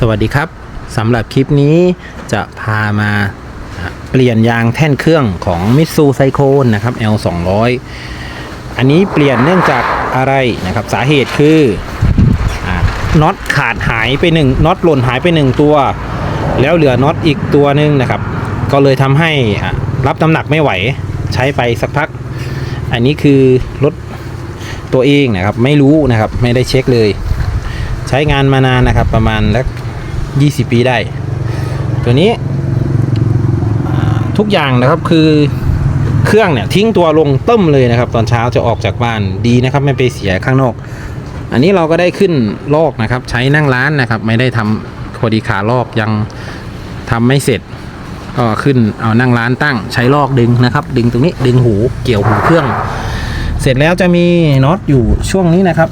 สวัสดีครับสำหรับคลิปนี้จะพามาเปลี่ยนยางแท่นเครื่องของมิตซูไซโคนนะครับ L 2 0 0อันนี้เปลี่ยนเนื่องจากอะไรนะครับ สาเหตุคืออน็อตขาดหายไปหนึ่งน็อตหล่นหายไปหนึ่งตัว แล้วเหลือน็อตอีกตัวหนึงนะครับ ก็เลยทำให้รับน้ำหนักไม่ไหวใช้ไปสักพัก อันนี้คือรถตัวเองนะครับ ไม่รู้นะครับ ไม่ได้เช็คเลย ใช้งานมานานนะครับ ประมาณสัก 20 ปีได้ ตัวนี้ทุกอย่างนะครับคือเครื่องเนี่ยทิ้งตัวลงต้มเลยนะครับ ตอนเช้าจะออกจากบ้านดีนะครับ ไม่ไปเสียข้างนอก อันนี้เราก็ได้ขึ้นลอกนะครับ ใช้นั่งร้านนะครับ ไม่ได้ทำพอดีขาลอกยังทำไม่เสร็จก็ขึ้นเอานั่งร้านตั้งใช้ลอกดึงนะครับ ดึงตรงนี้ดึงหูเกี่ยวหูเครื่อง เสร็จแล้วจะมีน็อตอยู่ช่วงนี้นะครับ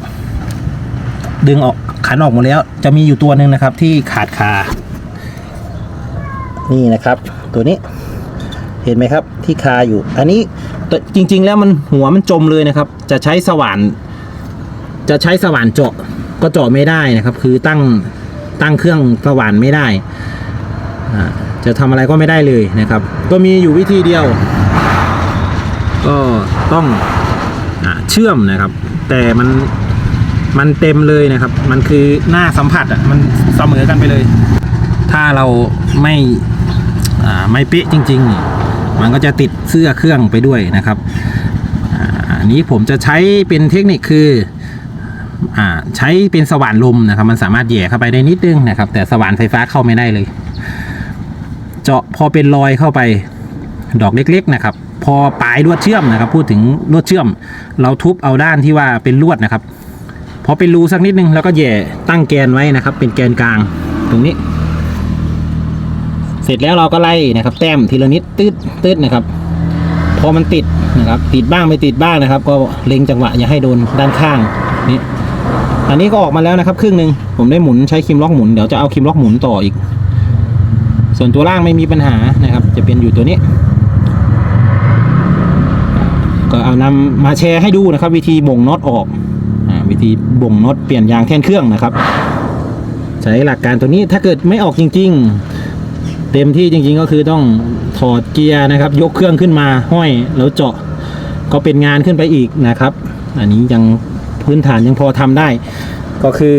ดึงออก นออกหมดแล้ว จะมีอยู่ตัวหนึ่งนะครับที่ขาดคานี่นะครับ ตัวนี้เห็นไหมครับที่คาอยู่ อันนี้จริง ๆ แล้วมันหัวมันจมเลยนะครับ จะใช้สว่าน จะใช้สว่านเจาะก็เจาะไม่ได้นะครับ คือตั้งตั้งเครื่องสว่านไม่ได้ จะทำอะไรก็ไม่ได้เลยนะครับ ก็มีอยู่วิธีเดียว ก็ต้องอเชื่อมนะครับ แต่มัน มันเต็มเลยนะครับ มันคือหน้าสัมผัสอะมันเสมอกันไปเลย ถ้าเราไม่อ่าไม่เป๊ะจริงๆนี่มันก็จะติดเสื้อเครื่องไปด้วยนะครับอ่าอันนี้ผมจะใช้เป็นเทคนิคคืออ่าใช้เป็นสว่านลมนะครับ มันสามารถแย่เข้าไปได้นิดนึงนะครับ แต่สว่านไฟฟ้าเข้าไม่ได้เลย เจาะพอเป็นรอยเข้าไปดอกเล็ก ๆ นะครับ พอปลายลวดเชื่อมนะครับ พูดถึงลวดเชื่อม เราทุบเอาด้านที่ว่าเป็นลวดนะครับ พอเป็นรูสักนิดนึงแล้วก็แย่ตั้งแกนไว้นะครับ เป็นแกนกลางตรงนี้ เสร็จแล้วเราก็ไล่นะครับ แต้มทีละนิดตืดตืดนะครับ พอมันติดนะครับ ติดบ้างไม่ติดบ้างนะครับ ก็เล็งจังหวะอย่าให้โดนด้านข้างนี่อันนี้ก็ออกมาแล้วนะครับ ครึ่งหนึ่งผมได้หมุนใช้คิมล็อกหมุนเดี๋ยวจะเอาคิมล็อกหมุนต่ออีก ส่วนตัวล่างไม่มีปัญหานะครับ จะเป็นอยู่ตัวนี้ก็เอานำมาแชร์ให้ดูนะครับ วิธีบ่งน็อตออกีบ่งน็อตเปลี่ยนยางแท่นเครื่องนะครับ ใช้หลักการตัวนี้ถ้าเกิดไม่ออกจริง ๆ เต็มที่จริง ๆ ก็คือต้องถอดเกียร์นะครับ ยกเครื่องขึ้นมาห้อยแล้วเจาะก็เป็นงานขึ้นไปอีกนะครับ อันนี้ยังพื้นฐานยังพอทำได้ ก็คือ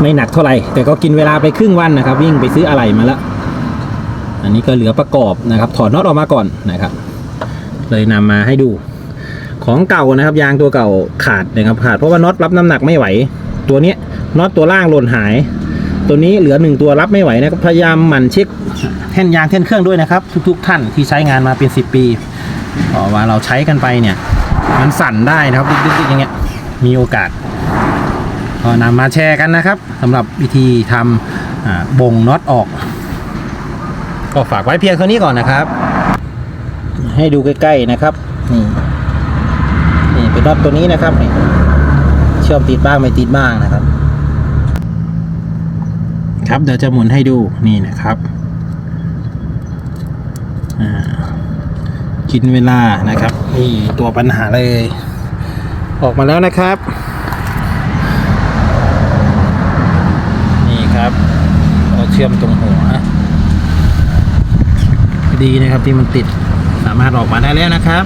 ไม่หนักเท่าไหร่แต่ก็กินเวลาไปครึ่งวันนะครับ วิ่งไปซื้ออะไรมาแล้วอันนี้ก็เหลือประกอบนะครับ ถอดน็อตออกมาก่อนนะครับ เลยนำมาให้ดู ของเก่านะครับ ยางตัวเก่าขาดนะครับขาดเพราะว่าน็อตรับน้ำหนักไม่ไหว ตัวนี้น็อตตัวล่างหล่นหาย ตัวนี้เหลือหนึ่งตัวรับไม่ไหวนะครับพยายามหมั่นเช็คแท่นยางแท่นเครื่องด้วยนะครับ ทุก ๆ ท่านที่ใช้งานมาเป็น 10 ปีเพราะว่าเราใช้กันไปเนี่ย มันสั่นได้นะครับดึกๆอย่างเงี้ยมีโอกาสก็นำมาแชร์กันนะครับสำหรับวิธีทำอ่าบ่งน็อตออก ก็ฝากไว้เพียงเท่านี้ก่อนนะครับ ให้ดูใกล้ๆนะครับนี่ น็อตตัวนี้นะครับนี่เชื่อมติดบ้างไม่ติดบ้างนะครับ ครับเดี๋ยวจะหมุนให้ดูนี่นะครับอ่ากินเวลานะครับ นี่ตัวปัญหาเลย ออกมาแล้วนะครับ นี่ครับเราเชื่อมตรงหัวดีนะครับที่มันติดสามารถออกมาได้แล้วนะครับ